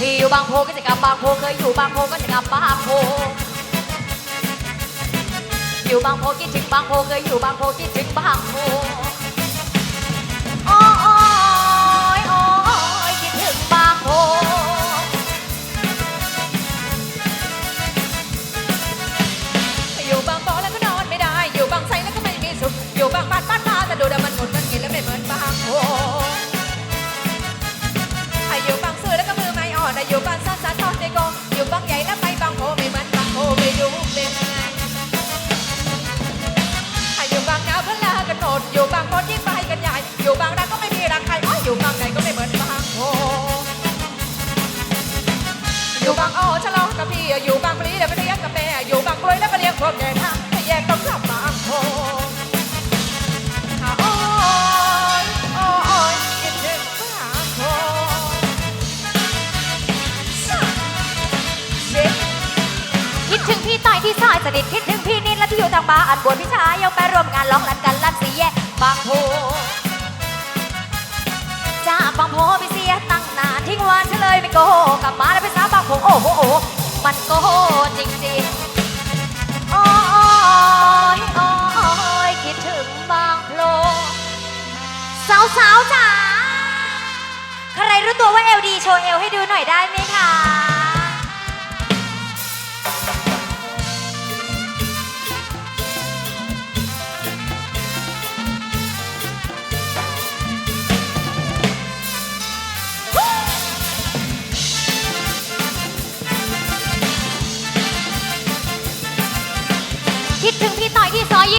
อยู่บางโพก็จะกลับบางโพเคยอยู่บางโพก็จะกลับบางโพอยู่บางโพคิดถึงบางโพเคยอยู่บางโพคิดถึงบางโพ องกับพี่อยู่บางปลีแล้วไปเลี้ยงกับแม่ อยู่บางกล้วยแล้วไปเลี้ยงพวกแก่ท่าให้แยกต้องกลับบางโพโอ้ยโอ้ยคิดถึงบางโพเด็กคิดถึงพี่ต่อยที่ซอยสนิทคิดถึงพี่นิดและที่อยู่ทางบ้านอันบวนพี่ชายยังไปร่วมงานร้องรันกันลั่นสีแยกบางโพจากบางโพไปเสียตั้งนานทิ้งวันเฉลยไม่โก ตัวว่าเอลดีโชว์เอลให้ดูหน่อยได้ไหมคะคิดถึงพี่ต่อยที่ซอย